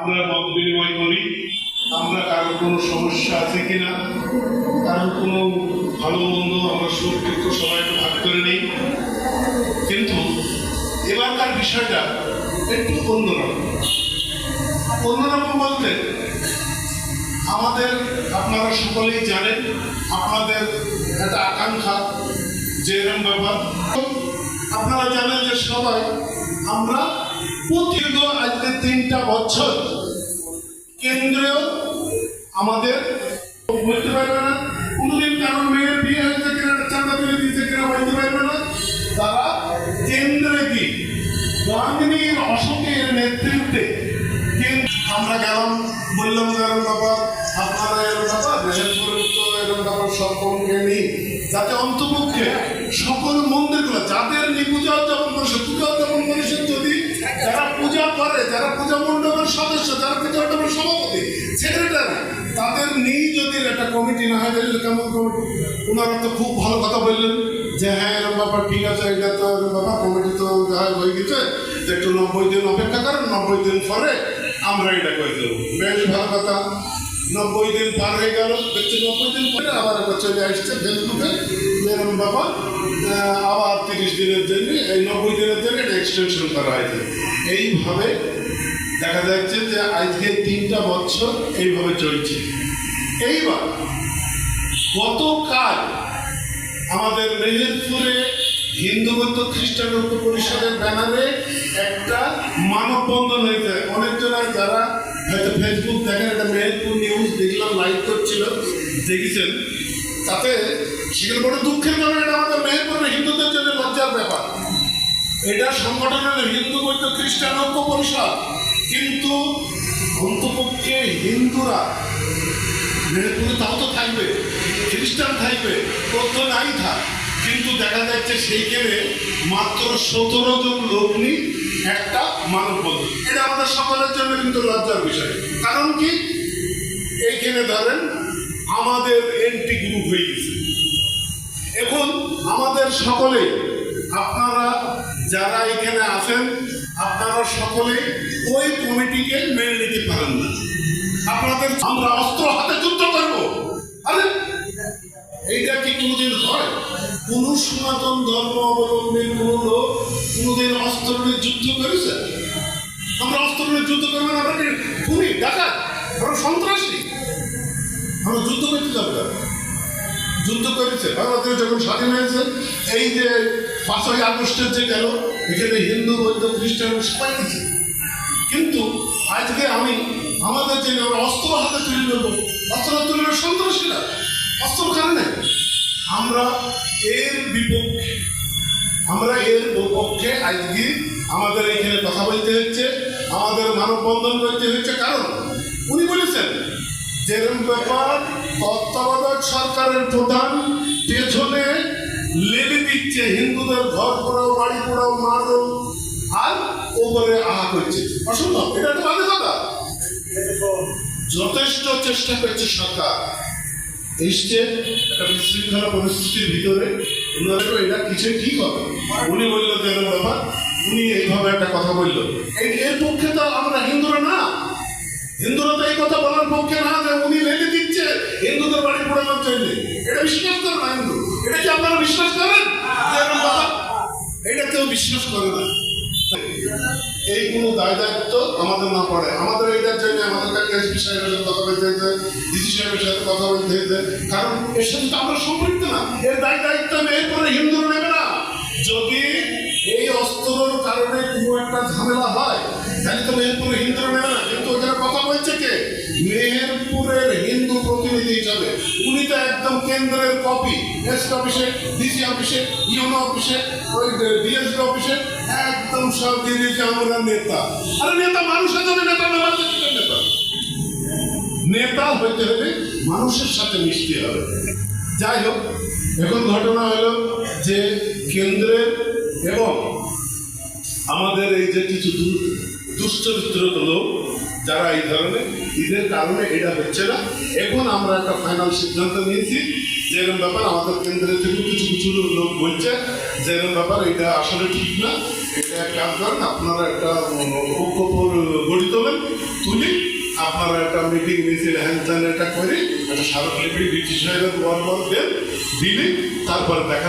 আমরা মত বিনিময় করি। আমরা কারও কোনো সমস্যা আছে কিনা কারোর কোনো ভালো মন্দ আমরা দুঃখ সবাই ভাগ করে নিই। কিন্তু এবারকার বিষয়টা একটু অন্যরকম। অন্যরকম বলতে, আমাদের আপনারা সকলেই জানেন, আপনাদের একটা আকাঙ্ক্ষা, যে এরকম ব্যাপার। আপনারা জানেন যে সবাই, আমরা প্রতিদ আজকে তিনটা বছর কেন্দ্রীয় আমাদের বলতে পারবে না। কোনোদিন কারও মেয়ের বিয়ে হয়েছে কিনা, চাঁদা তুলে দিয়েছে কিনা বলতে পারবে না। তারা কেন্দ্রে কি গাঙ্গিনীর অশোকের নেতৃত্বে আমরা গেলাম, বললাম গেলাম বাবা, আপনারা এরকম ব্যাপার এরকম ব্যাপার সকলকে নিই। যাতে অন্তপক্ষে সকল মন্দিরগুলো, যাদের নিয়ে পূজা উদযাপন করেছে, পূজা উদযাপন পূজা করে যারা পূজা মণ্ডপের সদস্য, যারা পূজা মণ্ডপের সভাপতি সেক্রেটারি তাদের নিয়ে যদি একটা কমিটি না হয় কেমন কমিটি ওনারা তো খুব ভালো কথা বললেন যে হ্যাঁ এরকম ব্যাপার ঠিক আছে, এটা তো এরকম ব্যাপার কমিটি তো হয়ে গেছে। একটু নব্বই দিন অপেক্ষা করেন, নব্বই দিন পরে আমরা এটা করে দেবো। বেশ ভালো কথা। নব্বই দিন পার হয়ে গেল। দেখছি নব্বই দিন পরে আবার একটা চলে আসছে ফেসবুকে এরকম ব্যাপার আবার তিরিশ দিনের জন্য, এই নব্বই দিনের জন্য এক্সটেনশন করা হয়েছে। এইভাবে দেখা যাচ্ছে যে আজকে তিনটা বছর এইভাবে চলছে। এইবার গতকাল আমাদের মেহেরপুরে হিন্দু বৌদ্ধ খ্রিস্টান ঐক্য পরিষদের ব্যানারে একটা মানববন্ধন হয়েছে। অনেকজনাই যারা হয়তো ফেসবুক দেখেন, একটা মেহেরপুর নিউজ দেখলাম লাইভ করছিল, দেখেছেন। তাতে সেখানে বড় দুঃখের কারণ এটা আমাদের মেহেরপুরের হিন্দুদের জন্য লজ্জার ব্যাপার। এটা সংগঠন হলো হিন্দু বৌদ্ধ খ্রিস্টান ঐক্য পরিষদ। কিন্তু অন্তপক্ষে হিন্দুরা মেহেরপুরে তাও তো থাকবে, খ্রিস্টান থাকবে তথ্য নাই থাক, কিন্তু দেখা যাচ্ছে সেইখানে মাত্র সতেরো জন লোক নিয়ে একটা মানববন্ধন এটা আমাদের সকলের জন্য কিন্তু লজ্জার বিষয়। কারণ কি? এইখানে ধরেন, আমাদের এন্টি গ্রুপ হয়ে গেছে। এখন আমাদের সকলে, আপনারা যারা এখানে আছেন, আপনারা সকলে ওই কমিটিকে মেনে নিতে পারেন না। আপনাদের আমরা অস্ত্র হাতে যুদ্ধ করব। আরে, এইটা কি কোনোদিন হয়? কোন সনাতন ধর্ম অবলম্বী কোন লোক কোনোদিন অস্ত্র নিয়ে যুদ্ধ করেছে? আমরা অস্ত্র নিয়ে যুদ্ধ করবেন আমরা কি খুনি, ডাকাত? আমরা সন্ত্রাসী? আমরা যুদ্ধ করতে যাব যুদ্ধ করেছে ভারতীয় যখন স্বাধীন হয়েছে এই যে পাঁচই আগস্টের যে গেল, এখানে হিন্দু, বৌদ্ধ, খ্রিস্টান সবাই গেছে। কিন্তু আজকে আমি আমাদের যে আমরা অস্ত্র হাতে তুলে নেব, অস্ত্র তুলে নেব সন্ত্রাসীরা অস্ত্র কারণে আমরা এর বিপক্ষে, আমরা এর পক্ষে আজকে আমাদের এখানে কথা বলতে হচ্ছে, আমাদের মানববন্ধন করতে হচ্ছে, কারণ উনি বলেছেন যেরকম ব্যাপার তত্ত্বাবধায়ক সরকারের প্রধান পেছনে লেগে দিচ্ছে, হিন্দুদের ঘর পোড়াও, বাড়ি পোড়াও, মারো। আর ওপরে আহা করছে। অসম্ভব, এটা একটা বাজে কথা। যথেষ্ট চেষ্টা করছে সরকার। এসছে একটা বিশৃঙ্খলা পরিস্থিতির ভিতরে। ওনারা তো এটা কিছুই ঠিক হবে। উনি বলল এরকম ব্যাপার। উনি এইভাবে একটা কথা বলল। এই- এর পক্ষে তো আমরা হিন্দুরা না। হিন্দুরা তো এই কথা বলার পক্ষে না যে উনি লেগে দিচ্ছে। হিন্দুদের বাড়ি পোড়ানোর জন্য। এটা বিশ্বাস করে না হিন্দু। এটা কি আপনারা বিশ্বাস করেন? এটা কেউ বিশ্বাস করে না। এই কোনো দায় দায়িত্ব আমাদের না পড়ে। আমাদের এইটার জন্য আমাদের এসপি সাহেবের সাথে কথা বলতে হয়েছে ডিসি সাহেবের সাথে কথা বলতে হয়েছে কারণ এর সাথে তো আমরা সম্পৃক্ত না। এর দায় দায়িত্ব এরপরে হিন্দুরা নেবে না। যদি এই অস্ত্রর কারণে কোনো একটা ঝামেলা হয়, তাহলে তো মেহেরপুরে হিন্দুরা নেবে না কিন্তু ওখানে কথা বলছে কে মেহেরপুরের হিন্দু প্রতিনিধি হিসাবে উনি তো একদম কেন্দ্রের কপি এসপি অফিসে ডিসি অফিসে ইউনো অফিসে ওই ডিএসপি অফিসে একদম সব দিয়েছে আমরা নেতা। আরে নেতা মানুষের জন্য নেতা না নেতা। নেতা হইতে হলে মানুষের সাথে মিশতে হবে। যাই হোক, এখন ঘটনা হলো যে কেন্দ্রের এবং আমাদের এই যে কিছু দু- দুশ্চরিত্র লোক যারা এই ধরনের ঈদের কারণে এটা হচ্ছে না। এখন আমরা একটা ফাইনাল সিদ্ধান্ত নিয়েছি যে এরকম ব্যাপার আমাদের কেন্দ্রের থেকে কিছু কিছু লোক বলছে যে এরকম ব্যাপার এটা আসলে ঠিক না। এটা এক কাজ করেন আপনারা একটা উম, ঐক্য গড়ি তোলেন তুলি আপনারা একটা মিটিং মিছিল হ্যান ত্যান এটা করে একটা স্মারকলিপি ব্রিটিশ সাহেবের ওয়ার দেন দিলে তারপরে দেখা